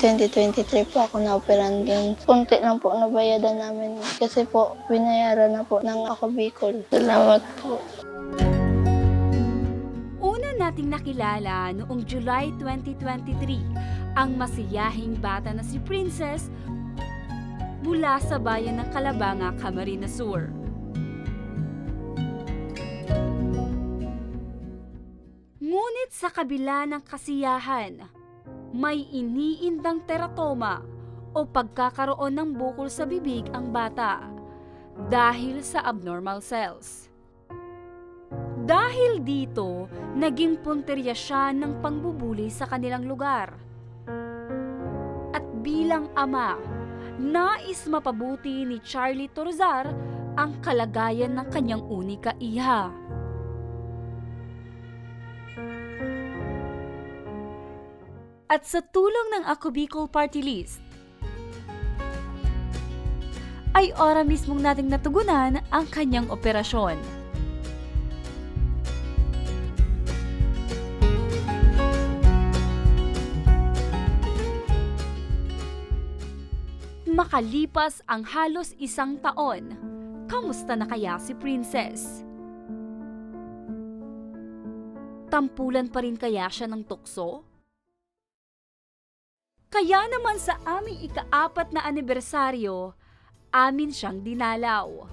2023 po ako na-operan din. Kunti lang po nabayadan namin kasi po binayaran na po ng ako Bicol. Salamat po. Una nating nakilala noong July 2023 ang masiyahing bata na si Princess mula sa bayan ng Calabanga, Camarines Sur. Ngunit sa kabila ng kasiyahan, may iniindang teratoma o pagkakaroon ng bukol sa bibig ang bata dahil sa abnormal cells. Dahil dito, naging punterya siya ng pangbubuli sa kanilang lugar. At bilang ama, nais mapabuti ni Charlie Torzar ang kalagayan ng kanyang unika iha. At sa tulong ng Ako Party List, ay ora mismong nating natugunan ang kanyang operasyon. Makalipas ang halos isang taon, kamusta na kaya si Princess? Tampulan pa rin kaya siya ng tukso? Kaya naman sa aming ikaapat na anibersaryo, amin siyang dinalaw.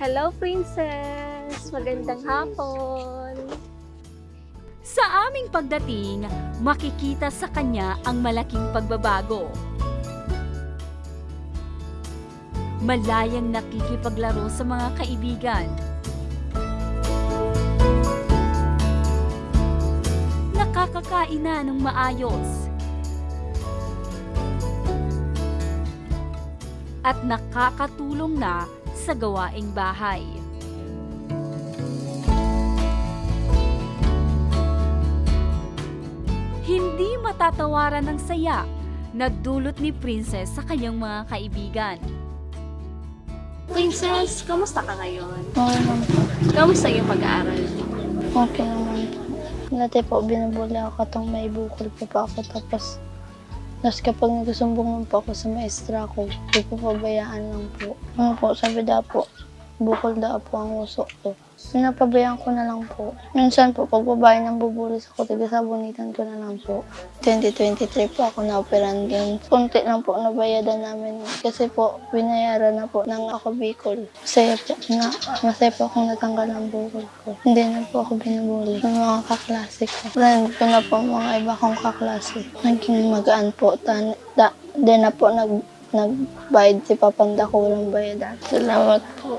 Hello, Princess! Magandang hapon! Sa aming pagdating, makikita sa kanya ang malaking pagbabago. Malayang nakikipaglaro sa mga kaibigan. Nakakakain na ng maayos. At nakakatulong na sa gawaing bahay. Hindi matatawaran ng saya na dulot ni Princess sa kanyang mga kaibigan. Princess, kamusta ka ngayon? Okay naman po. Kamusta yung pag-aaral? Okay naman po. Dati po binubuli ako katong may bukol pa pa ako tapos tapos kapag nagsusumbong po ako sa maestra ko, ipapabayaan lang po. Ano po, sabi daw po, bukol daw po ang uso ko. Pinapabayaan ko na lang po. Minsan po, pagbabae ng bubulis ako, tigasabunitan ko na lang po. 2023 po ako na-operan din. Kunti lang po nabayadan namin kasi po binayaran na po ng ako Bicol. Masaya po na, masaya po akong natanggal ang bukol ko. Hindi na po ako binubuli ng mga kaklase ko. Friend ko na po mga iba kong kaklase. Naging magaan po. Tan, da, di na po nag, nagbayad si Papanda ko walang bayadan. Salamat po.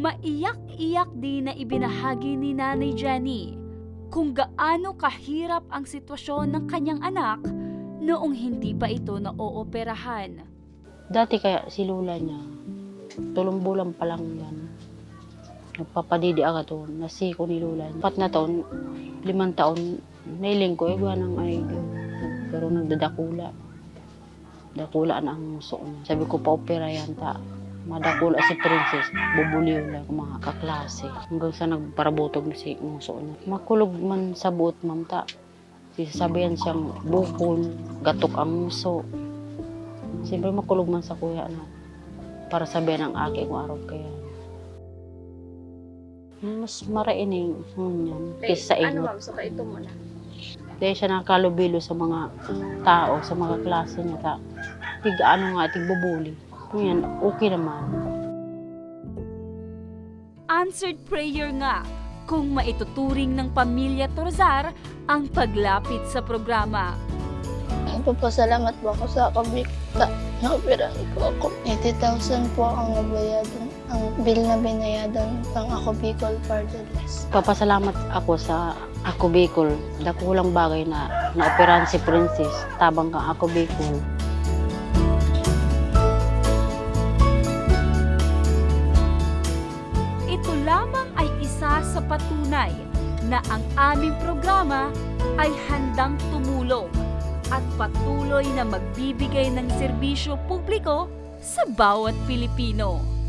Maiyak-iyak din na ibinahagi ni Nanay Jenny kung gaano kahirap ang sitwasyon ng kanyang anak noong hindi pa ito naooperahan. Dati kaya si Lula niya, tulong bulan pa lang yan. Nagpapadidi ako to, nasiko ni Lula. Pat na taon, limang taon, nailing ko, igwa ng ay, pero nagdadakula. Dakula na ang muso niya. Sabi ko, pa-opera yan ta. Madakula si Princess, bubuliw lang ang mga kaklase. Hanggang sa nagparabotog na si muso niya. Makulog man sa buot, ma'am ta. Sisabihan siyang bukol, gatok ang muso. Siyempre makulog man sa kuya na para sabihan ang aki kung araw kaya. Mas maraining ngunyan kaysa sa Ano ma'am, so ito muna. Dahil siya nakalubilo sa mga tao, sa mga klase niya. Ta. Tig ano nga, tig bubuli. Ngayon, okay naman. Answered prayer nga kung maituturing ng pamilya Torzar ang paglapit sa programa. Nagpapasalamat po ako sa kabikta. Na-operan po ako. 80,000 po ang nabayadan. Ang bill na binayadan pang ako Bicol Pardalas. Papasalamat ako sa Ako Bicol. Dakulang bagay na naoperahan si Princess. Tabang kang Ako Bicol. Ito lamang ay isa sa patunay na ang aming programa ay handang tumulong at patuloy na magbibigay ng serbisyo publiko sa bawat Pilipino.